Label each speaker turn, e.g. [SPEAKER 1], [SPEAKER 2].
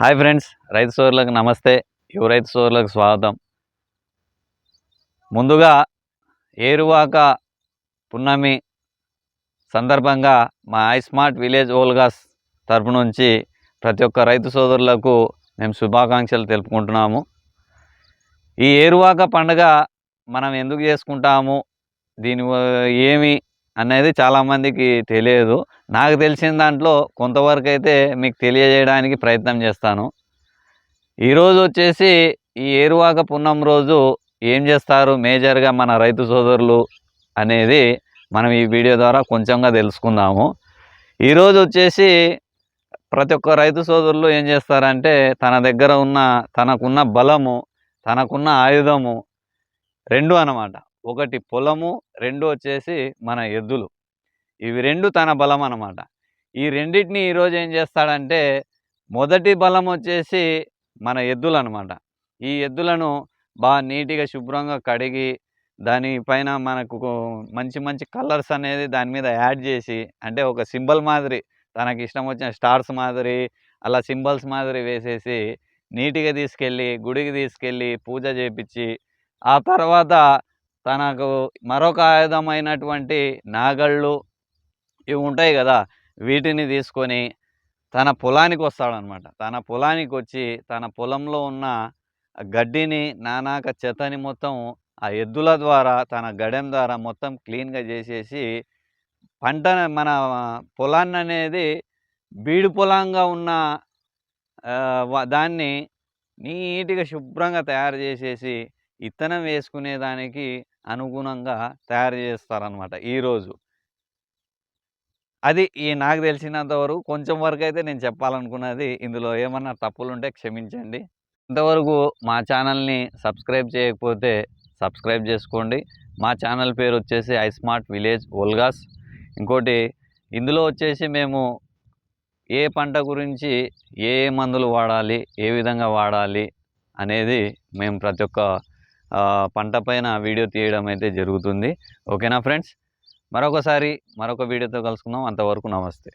[SPEAKER 1] Hi friends రైతు సోదరులకు నమస్తే. యువ రైతు సోదరులకు స్వాగతం. ముందుగా ఏరువాక పున్నమి సందర్భంగా మా ఐ స్మార్ట్ విలేజ్ ఓల్గాస్ తరపు నుంచి ప్రతి ఒక్క రైతు సోదరులకు మేము శుభాకాంక్షలు తెలుపుకుంటున్నాము. ఈ ఏరువాక పండుగ మనం ఎందుకు చేసుకుంటాము? దీని ఏమి అనేది చాలామందికి తెలియదు. నాకు తెలిసిన దాంట్లో కొంతవరకు అయితే మీకు తెలియజేయడానికి ప్రయత్నం చేస్తాను. ఈరోజు వచ్చేసి ఈ ఏరువాక పున్నం రోజు ఏం చేస్తారు? మేజర్గా మన రైతు సోదరులు అనేది మనం ఈ వీడియో ద్వారా కొంచెంగా తెలుసుకుందాము. ఈరోజు వచ్చేసి ప్రతి ఒక్క రైతు సోదరులు ఏం చేస్తారంటే తన దగ్గర ఉన్న తనకున్న బలము తనకున్న ఆయుధము రెండు అన్నమాట. ఒకటి పొలము రెండు వచ్చేసి మన ఎద్దులు. ఇవి రెండు తన బలం అన్నమాట. ఈ రెండింటిని ఈరోజు ఏం చేస్తాడంటే మొదటి బలం వచ్చేసి మన ఎద్దులు అనమాట ఈ ఎద్దులను బాగా నీట్గా శుభ్రంగా కడిగి దానిపైన మనకు మంచి మంచి కలర్స్ అనేది దాని మీద యాడ్ చేసి అంటే ఒక సింబల్ మాదిరి తనకి ఇష్టం వచ్చిన స్టార్స్ మాదిరి అలా సింబల్స్ మాదిరి వేసేసి నీట్గా తీసుకెళ్ళి గుడికి తీసుకెళ్ళి పూజ చేపించి ఆ తర్వాత తనకు మరొక ఆయుధమైనటువంటి నాగళ్ళు ఇవి ఉంటాయి కదా వీటిని తీసుకొని తన పొలానికి వస్తాడనమాట తన పొలానికి వచ్చి తన పొలంలో ఉన్న గడ్డిని నానాక చెత్తని మొత్తం ఆ ఎద్దుల ద్వారా తన గడెం ద్వారా మొత్తం క్లీన్గా చేసేసి పంట మన పొలాన్ని అనేది బీడు పొలంగా ఉన్న వ- దాన్ని నీట్గా శుభ్రంగా తయారు చేసేసి ఇత్తనం వేసుకునే దానికి అనుగుణంగా తయారు చేస్తారనమాట ఈరోజు అది ఈ నాకు తెలిసినంత వరకు కొంచెం వరకు అయితే నేను చెప్పాలనుకున్నది ఇందులో ఏమన్నా తప్పులు ఉంటే క్షమించండి. ఇంతవరకు మా ఛానల్ని సబ్స్క్రైబ్ చేయకపోతే సబ్స్క్రైబ్ చేసుకోండి. మా ఛానల్ పేరు వచ్చేసి ఐ స్మార్ట్ విలేజ్ ఓల్గాస్. ఇంకోటి ఇందులో వచ్చేసి మేము ఏ పంట గురించి ఏ ఏ మందులు వాడాలి ఏ విధంగా వాడాలి అనేది మేము ప్రతి ఒక్క పంట పైన వీడియో తీయడం అయితే జరుగుతుంది. ఓకేనా ఫ్రెండ్స్? మరొకసారి మరొక వీడియోతో కలుసుకుందాం. అంతవరకు నమస్తే.